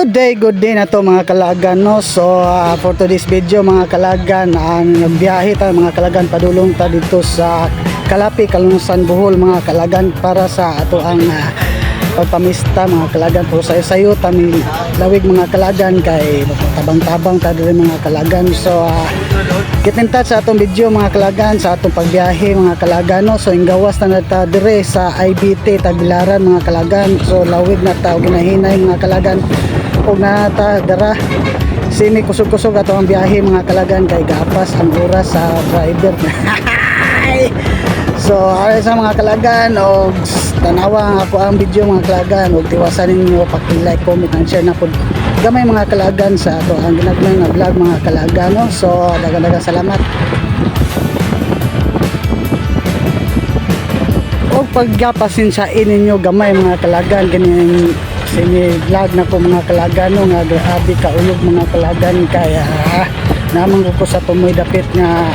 Good day, good day na to mga kalagan no. So ah, for today's video mga kalagan ang biyahe ta mga kalagan padulong ta dito sa Kalapi, Kalungsan, Bohol mga kalagan para sa ato ang ah, pagpamista mga kalagan po sa sayo tami lawig mga kalagan kay tabang-tabang ta diri mga kalagan. So ah, keep in touch sa atong video mga kalagan sa atong pagbiyahe mga kalagan no. So inggawas na nata dire sa IBT Tagbilaran mga kalagan. So lawig na ta ginahinay mga kalagan og nata dara sini kusog-kusog ato ang biyahe mga kalagan kay gapas ang oras sa driver. so aray sa mga kalagan og tanawa ako ang video mga kalagan og tiwasan ninyo paki-like, comment and share na pod gamay mga kalagan sa ato ang ginagmay nga vlog mga kalagan no. So dagan-dagan salamat. o paggapasin sa ninyo gamay mga kalagan ganin sini vlog na ko mga kalagan no nga grabe kaulog mga kalagan kaya ah, naman ko sa tumoy dapit nga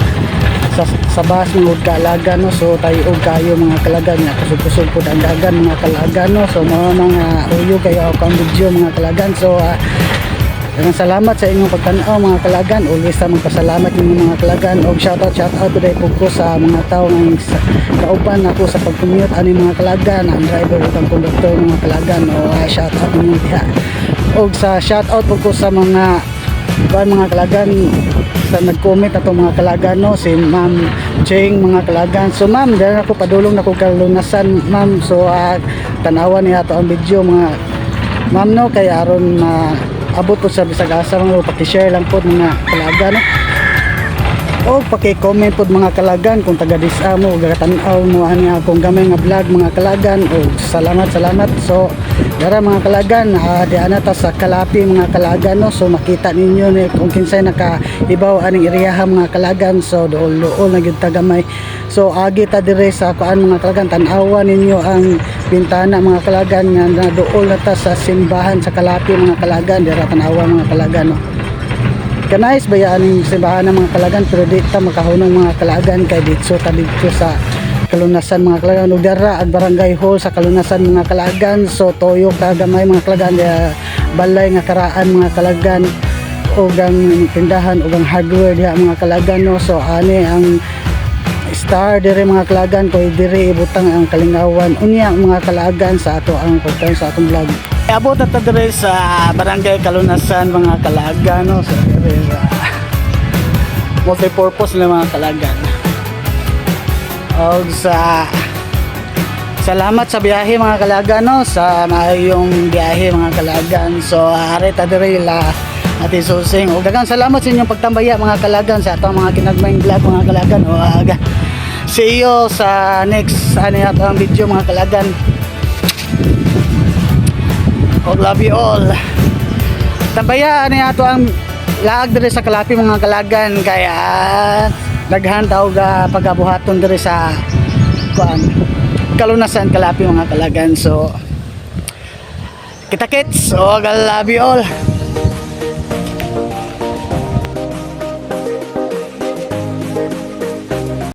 sa, sa bas ng ug kaalaga no so tayo og kayo mga kalagan nga kusog-kusog po ang dagan mga kalagan no so mao mga uyo kayo ako ang video mga kalagan so ah, Daghang salamat sa inyong pagtanaw mga kalagan. Always ta magpasalamat ninyo mga kalagan. Og shoutout shoutout today po ko sa mga tao sa kauban ako sa pag-commute ani mga kalagan, ang driver ug ang conductor mga kalagan. O uh, shoutout ninyo diha. Og sa shoutout po ko sa mga kuan mga kalagan sa nag-comment ato mga kalagan no si Ma'am Cheng mga kalagan. So ma'am, dahil ako padulong na ko kalunasan ma'am. So uh, tanawan niya ato ang video mga ma'am no kay aron na abot ko sa bisag asa mga paki-share lang po mga kalagan no? O paki-comment po mga kalagan kung taga disa mo o gagatanaw mo ani akong gamay nga vlog mga kalagan. O salamat salamat. So dara mga kalagan uh, di ana sa Kalapi mga kalagan no? So makita ninyo ni kung kinsay naka ibaw aning iriyaha mga kalagan. So dool dool na gyud so agi ta dire sa kuan mga kalagan tan-awa ninyo ang bintana mga kalagan nga dool na ta sa simbahan sa Kalapi mga kalagan. Dira tan-awa mga kalagan no kanais bayaan ng simbahan ng mga kalagan pero di ta makahunong mga kalagan kay dito ta dito sa kalunasan mga kalagan. Ug dara at barangay hall sa kalunasan mga kalagan so toyo kagamay mga kalagan uh, balay nga karaan mga kalagan ug ang tindahan ug ang hardware diha mga kalagan no? So ani ang star dire mga kalagan ko dire ibutang ang kalingawan. Unya mga kalagan sa ato ang pagkaon sa atong vlog. Abot at dire sa barangay kalunasan mga kalagan no? So dire sa multi-purpose na mga kalagan. Og sa salamat sa biyahe mga kalagan no? Sa maayong biyahe mga kalagan. So ari ta dire la Ate Susing. Ug daghang salamat sa inyong pagtambaya mga kalagan sa atong mga kinagmayng vlog mga kalagan. O aga see you sa next ano yata ang video mga kalagan. Og love you all. Tambaya ano yato ang laag dire sa Kalapi mga kalagan? Kaya daghan daw ga pagabuhaton dire sa kuan kalunasan Kalapi mga kalagan. So kita kits og love you all